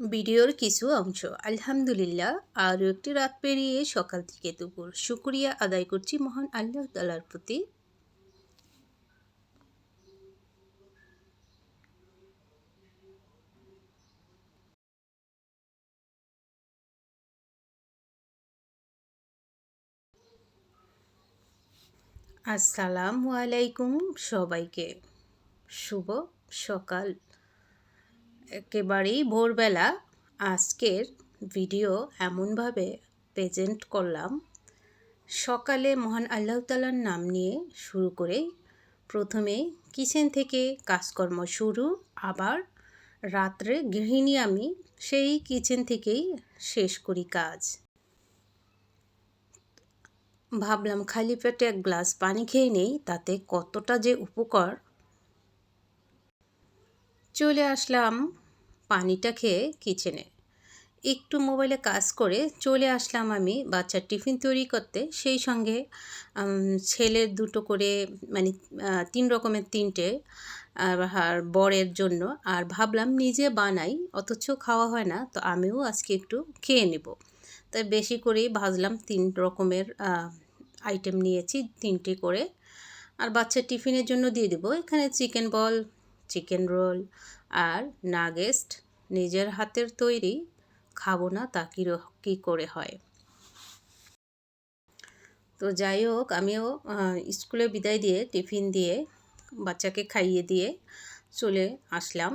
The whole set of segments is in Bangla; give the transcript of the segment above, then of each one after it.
ভিডিওর কিছু অংশ। আলহামদুলিল্লাহ, আরও একটি রাত পেরিয়ে সকাল থেকে দুপুর। শুক্রিয়া আদায় করছি মহান আল্লাহ তালার প্রতি। আসসালামু আলাইকুম সবাইকে। শুভ সকাল। একেবারেই ভোরবেলা আজকের ভিডিও এমনভাবে প্রেজেন্ট করলাম। সকালে মহান আল্লাহ তালার নাম নিয়ে শুরু করে প্রথমে কিচেন থেকে কাজকর্ম শুরু, আবার রাত্রে গৃহিণী আমি সেই কিচেন থেকেই শেষ করি কাজ। ভাবলাম খালি পেটে এক গ্লাস পানি খেয়ে নেই, তাতে কতটা যে উপকার চলে আসলাম পানিটা খেয়ে কিচেনে। একটু মোবাইলে কাজ করে চলে আসলাম আমি বাচ্চার টিফিন তৈরি করতে। সেই সঙ্গে ছেলের দুটো করে মানে তিন রকমের তিনটে, আর বরের জন্য। আর ভাবলাম নিজে বানাই, অথচ খাওয়া হয় না, তো আমিও আজকে একটু খেয়ে নেব। তাই বেশি করেই ভাজলাম তিন রকমের আইটেম নিয়েছি, তিনটে করে। আর বাচ্চার টিফিনের জন্য দিয়ে দেবো। এখানে চিকেন বল চিকেন রোল আর নাগেস্ট নিজের হাতের তৈরি খাব না তা কী কী করে হয়? তো যাই হোক, আমিও স্কুলে বিদায় দিয়ে, টিফিন দিয়ে, বাচ্চাকে খাইয়ে দিয়ে চলে আসলাম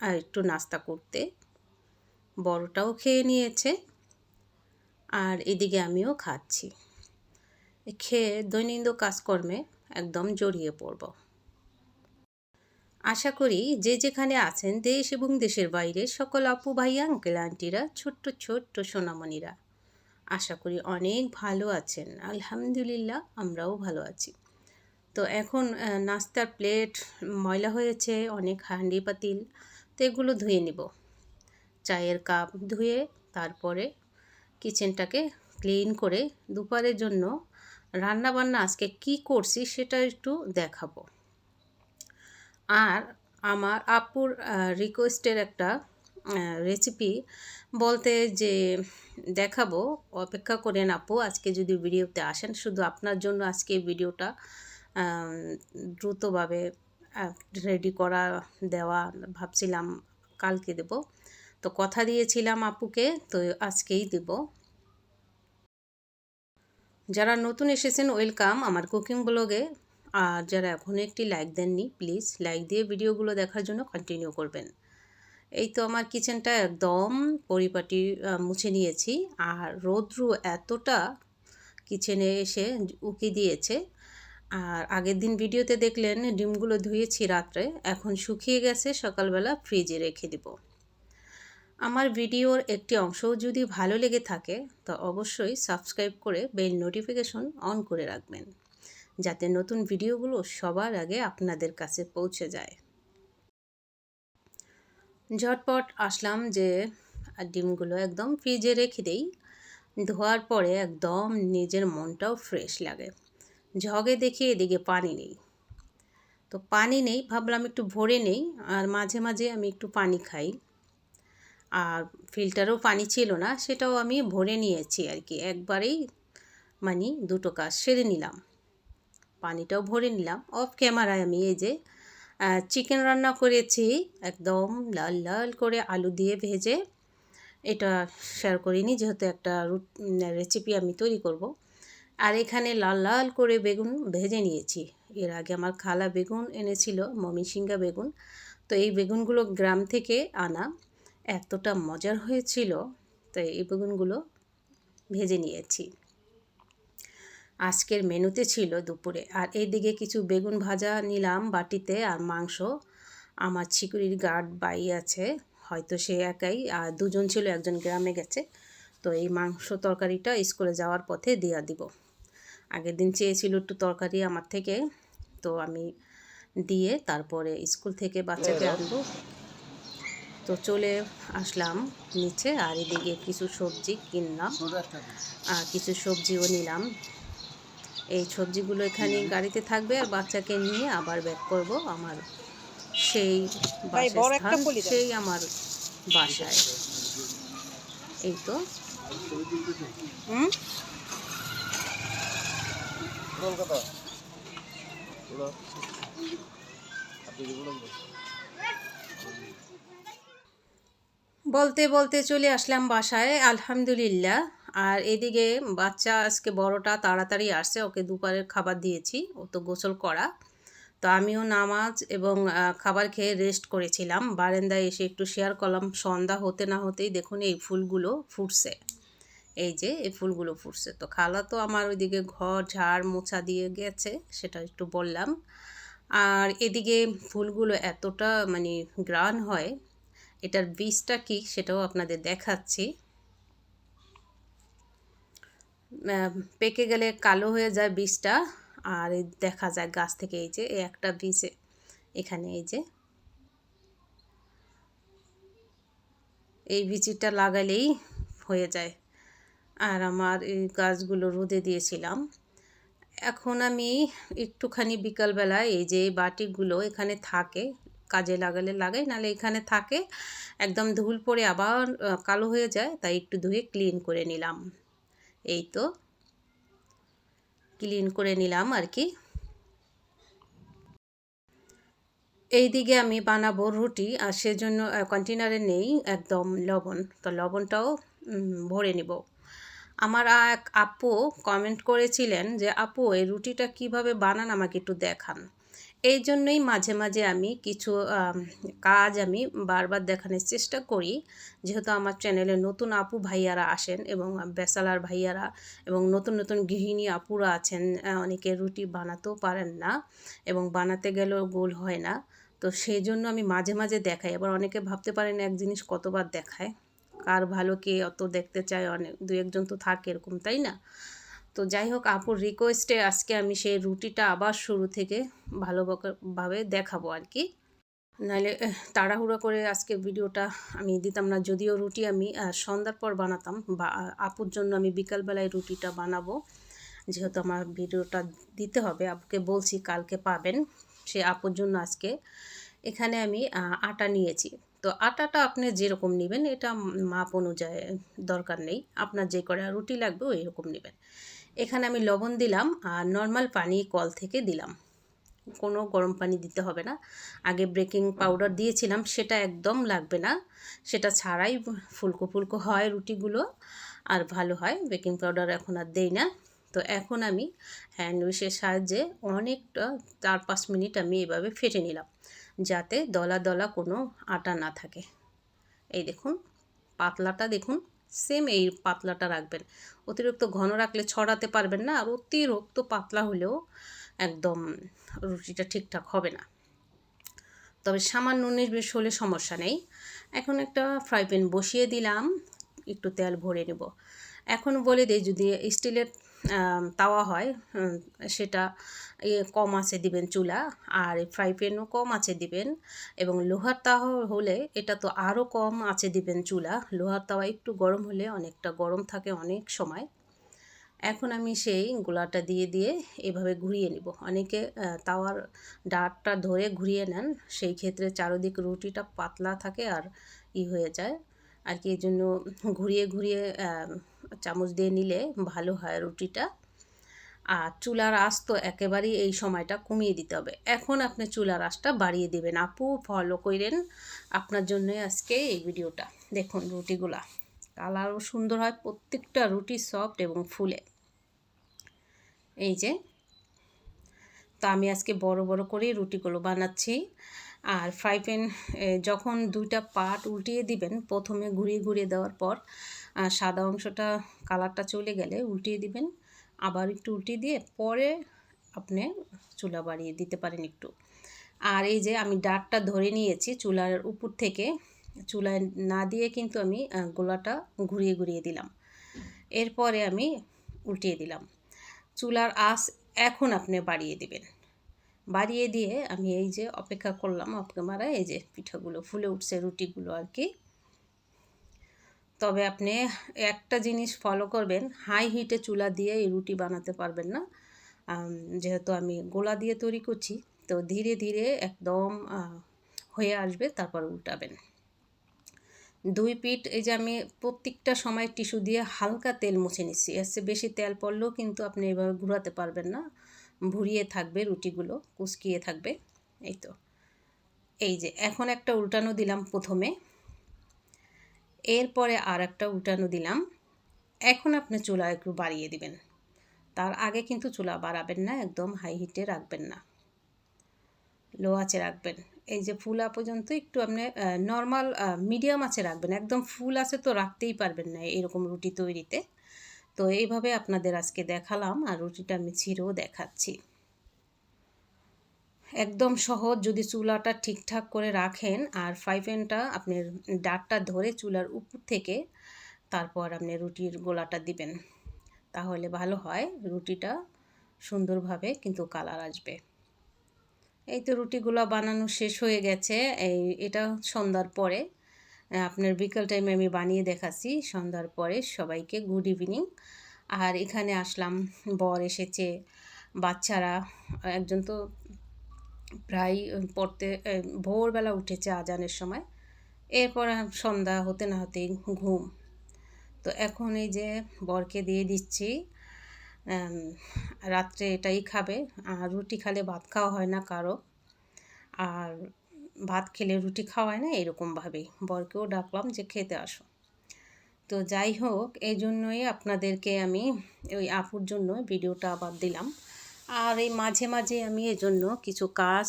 আর একটু নাস্তা করতে। বড়টাও খেয়ে নিয়েছে আর এদিকে আমিও খাচ্ছি। খেয়ে দৈনন্দিন কাজকর্মে একদম জড়িয়ে পড়ব। আশা করি যে যেখানে আছেন দেশ এবং দেশের বাইরে সকল আপু ভাই, আঙ্কেল, আন্টিরা, ছোট্ট ছোট্ট সোনামণিরা, আশা করি অনেক ভালো আছেন। আলহামদুলিল্লাহ, আমরাও ভালো আছি। তো এখন নাস্তার প্লেট ময়লা হয়েছে, অনেক হাঁডি পাতিল, তো এগুলো ধুয়ে নিব। চায়ের কাপ ধুয়ে তারপরে কিচেনটাকে ক্লিন করে দুপুরের জন্য রান্না বান্না আজকে কি করছি সেটা একটু দেখাবো। আর আমার আপুর রিকোয়েস্টের একটা রেসিপি বলতে যে দেখাবো, অপেক্ষা করেন আপু, আজকে যদি ভিডিওতে আসেন, শুধু আপনার জন্য আজকে ভিডিওটা দ্রুতভাবে রেডি করা, দেওয়া, ভাবছিলাম কালকে দেব। তো কথা দিয়েছিলাম আপুকে, তো আজকেই দেব। যারা নতুন এসেছেন ওয়েলকাম আমার কুকিং ব্লগে আর যারা এখনও একটি লাইক দেননি প্লিজ লাইক দিয়ে ভিডিওগুলো দেখার জন্য কন্টিনিউ করবেন। এই তো আমার কিচেনটা একদম পরিপাটি মুছে নিয়েছি। আর রৌদ্রু এতটা কিচেনে এসে উকি দিয়েছে। আর আগের দিন ভিডিওতে দেখলেন ডিমগুলো ধুয়েছি রাত্রে, এখন শুকিয়ে গেছে, সকালবেলা ফ্রিজে রেখে দিব। আমার ভিডিওর একটি অংশও যদি ভালো লেগে থাকে, তো অবশ্যই সাবস্ক্রাইব করে বেল নোটিফিকেশন অন করে রাখবেন। যাতে নতুন ভিডিওগুলো সবার আগে আপনাদের কাছে পৌঁছে যায়। ঝটপট আসলাম যে ডিমগুলো একদম ফ্রিজে রেখে দেই। ধোয়ার পরে একদম নিজের মনটাও ফ্রেশ লাগে। ঝগে দেখি এদিকে পানি নেই। তো পানি নেই, ভাবলাম একটু ভরে নেই আর মাঝে মাঝে আমি একটু পানি খাই। আর ফিল্টারও পানি ছিল না, সেটাও আমি ভরে নিয়েছি আর কি। একবারেই মানে দুটো কাজ সেরে নিলাম। পানিটাও ভরে নিলাম। অফ ক্যামেরায় আমি এই যে চিকেন রান্না করেছি, একদম লাল লাল করে আলু দিয়ে ভেজে এটা শেয়ার করিনি, যেহেতু একটা রেসিপি আমি তৈরি করব। আর এখানে লাল লাল করে বেগুন ভেজে নিয়েছি। এর আগে আমার খালা বেগুন এনেছিল মমিসিঙ্গা বেগুন। তো এই বেগুনগুলো গ্রাম থেকে আনা, এতটা মজার হয়েছিল। তাই এই বেগুনগুলো ভেজে নিয়েছি। আজকের মেনুতে ছিল দুপুরে। আর এইদিকে কিছু বেগুন ভাজা নিলাম বাটিতে আর মাংস। আমার চিকুরির গার্ড বাই আছে হয়তো সে একাই আর দুজন ছিল একজন গ্রামে গেছে। তো এই মাংস তরকারিটা স্কুলে যাওয়ার পথে দেওয়া দিব। আগের দিন চেয়েছিল একটু তরকারি আমার থেকে তো আমি দিয়ে তারপরে স্কুল থেকে বাচ্চাকে আনব। তো চলে আসলাম নিচে আর এদিকে কিছু সবজি কিনলাম। আর কিছু সবজিও নিলাম। এই সবজিগুলো এখানে গাড়িতে থাকবে আর বাচ্চাকে নিয়ে আবার ব্যাক করব আমার সেই সেই আমার বাসায়। এই তো। বলতে বলতে চলে আসলাম বাসায় আলহামদুলিল্লাহ। আর এদিকে বাচ্চা আজকে বড়টা তাড়াতাড়ি আসছে, ওকে দুপুরের খাবার দিয়েছি, ও তো গোসল করা। তো আমিও নামাজ এবং খাবার খেয়ে রেস্ট করেছিলাম। বারান্দায় এসে একটু শেয়ার করলাম, সন্ধ্যা হতে না হতেই দেখুন এই ফুলগুলো ফুটছে। এই যে, এই ফুলগুলো ফুটছে। তো খালা তো আমার ওইদিকে ঘর, ঝাড় মোছা দিয়ে গেছে, সেটা একটু বললাম। আর এদিকে ফুলগুলো এতটা মানে গ্রান হয়, এটার বীজটা কি সেটাও আপনাদের দেখাচ্ছি। পেকে গেলে কালো হয়ে যায় বীজটা আর দেখা যায় গাছ থেকে এই যে একটা বীজে এখানে এই যে। এই বীজটা লাগালেই হয়ে যায়। আর আমার এই গাছগুলো রোদে দিয়েছিলাম। এখন আমি একটুখানি বিকালবেলায় এই যে বাটিগুলো এখানে থাকে, কাজে লাগালে লাগাই, নাহলে এখানে থাকে, একদম ধুল পড়ে আবার কালো হয়ে যায়, তাই একটু ধুয়ে ক্লিন করে নিলাম। এই তো ক্লিন করে নিলাম আর কি। এই দিকে আমি বানাবো রুটি আর সেজন্য কন্টেনারে নেই একদম লবণ। তো লবণটাও ভরে নিব। আমার এক আপু কমেন্ট করেছিলেন যে, আপু, এই রুটিটা কীভাবে বানান আমাকে একটু দেখান। এই জন্যই মাঝে মাঝে আমি কিছু কাজ আমি বারবার দেখানোর চেষ্টা করি। যেহেতু আমার চ্যানেলে নতুন আপু ভাইয়ারা আসেন এবং বেসালার ভাইয়ারা এবং নতুন নতুন গৃহিণী আপুরা আছেন অনেকে রুটি বানাতেও পারেন না এবং বানাতে গেলেও গোল হয় না। তো সেই জন্য আমি মাঝে মাঝে দেখাই। আবার অনেকে ভাবতে পারেন এক জিনিস কতবার দেখায়? কার ভালো কে অত দেখতে চায়? অনেক, দু একজন তো থাকে এরকম, তাই না? তো যাই হোক, আপুর রিকোয়েস্টে আজকে আমি সেই রুটিটা আবার শুরু থেকে ভালোভাবে দেখাবো আর কি। নাহলে তাড়াহুড়ো করে আজকে ভিডিওটা আমি দিতাম না, যদিও রুটি আমি সন্ধ্যার পর বানাতাম বা আপুর জন্য আমি বিকালবেলায় রুটিটা বানাবো। যেহেতু আমার ভিডিওটা দিতে হবে, আপুকে বলছি কালকে পাবেন, সে আপুর জন্য আজকে। এখানে আমি আটা নিয়েছি। তো আটাটা আপনি যেরকম নেবেন, এটা মাপ অনুযায়ী দরকার নেই। আপনার যে কটা রুটি লাগবে, ওই রকম নেবেন। এখানে আমি লবণ দিলাম আর নর্মাল পানি কল থেকে দিলাম। কোনো গরম পানি দিতে হবে না। আগে বেকিং পাউডার দিয়েছিলাম, সেটা একদম লাগবে না। সেটা ছাড়াই ফুলকো ফুলকো হয় রুটিগুলো, আর ভালো হয়। বেকিং পাউডার এখন আর দেই না। তো এখন আমি হ্যান্ড উইশের সাহায্যে অনেকটা, চার পাঁচ মিনিট আমি এভাবে ফেটে নিলাম, যাতে দলা দলা কোনো আটা না থাকে। এই দেখুন, পাতলাটা দেখুন। সেম এই পাতলাটা রাখবেন। অতিরিক্ত ঘন রাখলে ছড়াতে পারবেন না, আর অতিরিক্ত পাতলা হলেও একদম রুটিটা ঠিকঠাক হবে না। তবে সামান্য নির্বেশ হলে সমস্যা নেই। এখন একটা ফ্রাই প্যান বসিয়ে দিলাম, একটু তেল ভরে নেব। এখন বলে দিই যদি স্টিলের তাওয়া হয় সেটা ইয়ে কম আছে দিবেন চুলা, আর ফ্রাই প্যানও কম আছে দিবেন, এবং লোহার তাওয়া হলে এটা তো আরও কম আছে দিবেন চুলা, লোহার তাওয়া একটু গরম হলে অনেকটা গরম থাকে অনেক সময়। এখন আমি সেই গোলাটা দিয়ে দিয়ে এভাবে ঘুরিয়ে নিব। অনেকে তাওয়ার ডাটটা ধরে ঘুরিয়ে নেন, সেই ক্ষেত্রে চারদিক রুটিটা পাতলা থাকে আর ই হয়ে যায়। আর কি এই জন্য ঘুরিয়ে ঘুরিয়ে চামচ দিয়ে নিলে ভালো হয় রুটিটা। আর চুলার আঁচ তো একেবারেই এই সময়টা কমিয়ে দিতে হবে। এখন আপনি চুলার আঁচটা বাড়িয়ে দেবেন। আপু ফলো করেন আপনার জন্যই আজকে এই ভিডিওটা। দেখুন রুটিগুলা। কালারও সুন্দর হয়, প্রত্যেকটা রুটি সফট এবং ফুলে। এই যে, তো আমি আজকে বড় বড় করে রুটিগুলো বানাচ্ছি। আর ফ্রাই প্যান যখন দুইটা পার্ট উল্টিয়ে দিবেন, প্রথমে ঘুরিয়ে ঘুরিয়ে দেওয়ার পর সাদা অংশটা কালারটা চলে গেলে উল্টিয়ে দিবেন। আবার একটু উল্টিয়ে দিয়ে পরে আপনি চুলা বাড়িয়ে দিতে পারেন একটু। আর এই যে আমি ডাটটা ধরে নিয়েছি চুলার উপর থেকে, চুলায় না দিয়ে কিন্তু আমি গোলাটা ঘুরিয়ে ঘুরিয়ে দিলাম। এরপরে আমি উল্টিয়ে দিলাম। চুলার আঁচ এখন আপনি বাড়িয়ে দিবেন। বাড়িয়ে দিয়ে আমি এই যে অপেক্ষা করলাম আপনার এই যে পিঠাগুলো ফুলে উঠছে, রুটিগুলো আর কি। তবে আপনি একটা জিনিস ফলো করবেন হাই হিটে চুলা দিয়ে এই রুটি বানাতে পারবেন না। যেহেতু আমি গোলা দিয়ে তৈরি করছি, তো ধীরে ধীরে একদম হয়ে আসবে, তারপর উল্টাবেন। দুই পিঠ, এই যে আমি প্রত্যেকটা সময় টিস্যু দিয়ে হালকা তেল মুছে নিচ্ছি। এর চেয়ে বেশি তেল পড়লেও কিন্তু আপনি এভাবে ঘুরাতে পারবেন না। ভুরিয়ে থাকবে, রুটিগুলো কুচকিয়ে থাকবে, এই তো। এই যে, এখন একটা উল্টানো দিলাম প্রথমে। এরপরে আর একটা উল্টানো দিলাম। এখন আপনি চুলা একটু বাড়িয়ে দিবেন। তার আগে কিন্তু চুলা বাড়াবেন না, একদম হাই হিটে রাখবেন না। লো আঁচে রাখবেন। এই যে ফুলা পর্যন্ত একটু আপনি নর্মাল মিডিয়াম আছে রাখবেন। একদম ফুল আছে তো রাখতেই পারবেন না এরকম রুটি তৈরিতে। তো এইভাবে আপনাদের আজকে দেখালাম আর রুটিটা আমি ছিঁড়েও দেখাচ্ছি। একদম সহজ যদি চুলাটা ঠিকঠাক করে রাখেন আর ফ্রাই প্যানটা আপনি ডাটটা ধরে চুলার উপর থেকে তারপর আপনি রুটির গোলাটা দিবেন। তাহলে ভালো হয়, রুটিটা সুন্দরভাবে কিন্তু কালার আসবে। এই তো রুটিগুলো বানানো শেষ হয়ে গেছে। এই, এটা সন্ধ্যার পরে আপনার বিকেল টাইমে আমি বানিয়ে দেখাচ্ছি। সন্ধ্যার পরে সবাইকে গুড ইভিনিং আর এখানে আসলাম, বর এসেছে, বাচ্চারা, একজন তো প্রায় পড়তে ভোরবেলা উঠেছে আজানের সময়। এরপর সন্ধ্যা হতে না হতেই ঘুম। তো এখন এই যে বরকে দিয়ে দিচ্ছি রাত্রে এটাই খাবে। আর রুটি খালে ভাত খাওয়া হয় না কারও। আর ভাত খেলে রুটি খাওয়ায় না, এরকমভাবেই। বরকেও ডাকলাম যে, খেতে আসো। তো যাই হোক, এই জন্যই আপনাদেরকে আমি ওই আপুর জন্য ভিডিওটা আবার দিলাম। আর এই মাঝে মাঝে আমি এজন্য কিছু কাজ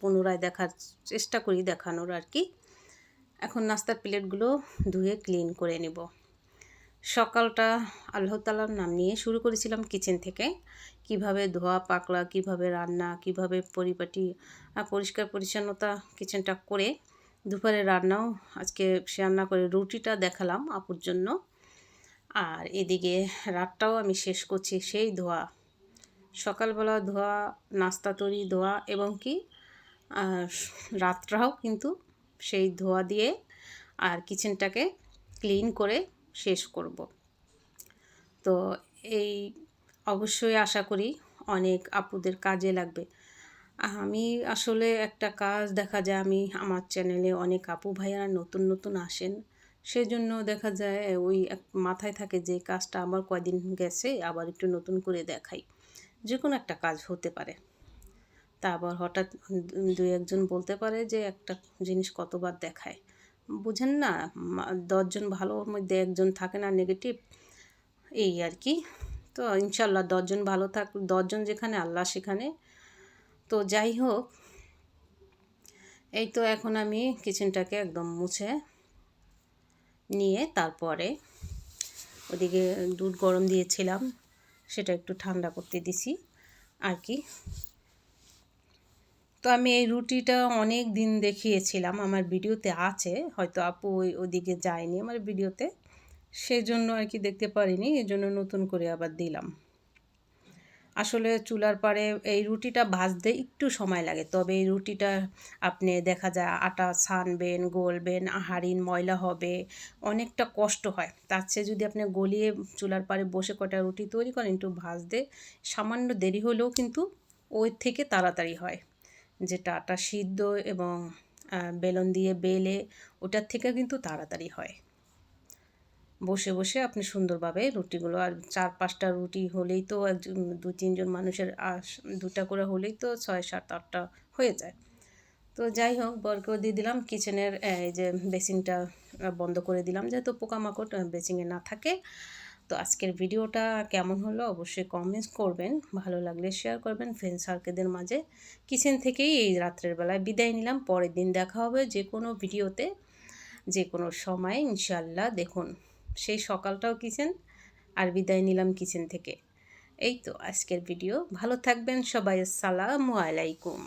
পুনরায় দেখার চেষ্টা করি দেখানোর আর কি। এখন নাস্তার প্লেটগুলো ধুয়ে ক্লিন করে নেব। সকালটা আল্লাহ তালার নাম নিয়ে শুরু করেছিলাম কিচেন থেকে। কীভাবে ধোয়া পাকলা কীভাবে রান্না, কীভাবে পরিপাটি পরিষ্কার পরিচ্ছন্নতা কিচেনটা করে দুপুরে রান্নাও আজকে সে রান্না করে রুটিটা দেখালাম আপুর জন্য। আর এদিকে রাতটাও আমি শেষ করছি সেই ধোয়া। সকালবেলা ধোয়া, নাস্তা তৈরি, ধোয়া এবং কি রাতটাও কিন্তু সেই ধোয়া দিয়ে আর কিচেনটাকে ক্লিন করে শেষ করব। তো এই অবশ্যই আশা করি অনেক আপুদের কাজে লাগবে। আমি আসলে একটা কাজ দেখা যায়, আমি আমার চ্যানেলে অনেক আপু ভাইয়ারা নতুন নতুন আসেন। সেজন্য দেখা যায় ওই এক মাথায় থাকে যে কাজটা আমার কয়দিন গেছে, আবার একটু নতুন করে দেখাই। যে কোনো একটা কাজ হতে পারে। তা আবার হঠাৎ দু একজন বলতে পারে যে একটা জিনিস কতবার দেখায়। বুঝেন না দশজন ভালোর মধ্যে একজন থাকে না নেগেটিভ এই আর কি। তো ইনশাল্লাহ দশজন ভালো থাক, দশজন যেখানে, আল্লাহ সেখানে। তো যাই হোক, এই তো এখন আমি কিচেনটাকে একদম মুছে নিয়ে তারপরে ওদিকে দুধ গরম দিয়েছিলাম, সেটা একটু ঠান্ডা করতে দিছি, আর কি। তো আমি এই রুটিটা অনেক দিন দেখিয়েছিলাম, আমার ভিডিওতে আছে, হয়তো আপু ওই, ওদিকে যায়নি আমার ভিডিওতে, সেজন্য আর কি দেখতে পারিনি এই জন্য নতুন করে আবার দিলাম। আসলে চুলার পাড়ে এই রুটিটা ভাজতে একটু সময় লাগে, তবে এই রুটিটা আপনি দেখা যায় আটা ছানবেন, গলবেন হারিন ময়লা হবে, অনেকটা কষ্ট হয়। তার চেয়ে যদি আপনি গলিয়ে চুলার পাড়ে বসে কটা রুটি তৈরি করেন, একটু ভাজতে সামান্য দেরি হলেও কিন্তু ওই থেকে তাড়াতাড়ি হয়। যেটা আটা সিদ্ধ এবং বেলন দিয়ে বেলে, ওটার থেকে কিন্তু তাড়াতাড়ি হয়। বসে বসে আপনি সুন্দরভাবে রুটিগুলো, আর চার পাঁচটা রুটি হলেই তো একজন দু তিনজন মানুষের দুটা করে হলেই তো ছয়, সাত, আটটা হয়ে যায়। তো যাই হোক, বরকেও দিয়ে দিলাম। কিচেনের এই যে বেসিনটা বন্ধ করে দিলাম। যেহেতু পোকামাকড় বেসিংয়ে না থাকে তো আজকের ভিডিওটা কেমন হলো অবশ্যই কমেন্টস করবেন, ভালো লাগলে শেয়ার করবেন ফ্রেন্ড সার্কেলদের মাঝে। কিচেন থেকেই এই রাত্রের বেলায় বিদায় নিলাম, পরের দিন দেখা হবে যে কোনো ভিডিওতে, যে কোনো সময় ইনশাল্লাহ দেখুন, সেই সকালটাও কিচেন আর বিদায় নিলাম কিচেন থেকে। এই তো আজকের ভিডিও ভালো থাকবেন সবাই, আসসালামু আলাইকুম।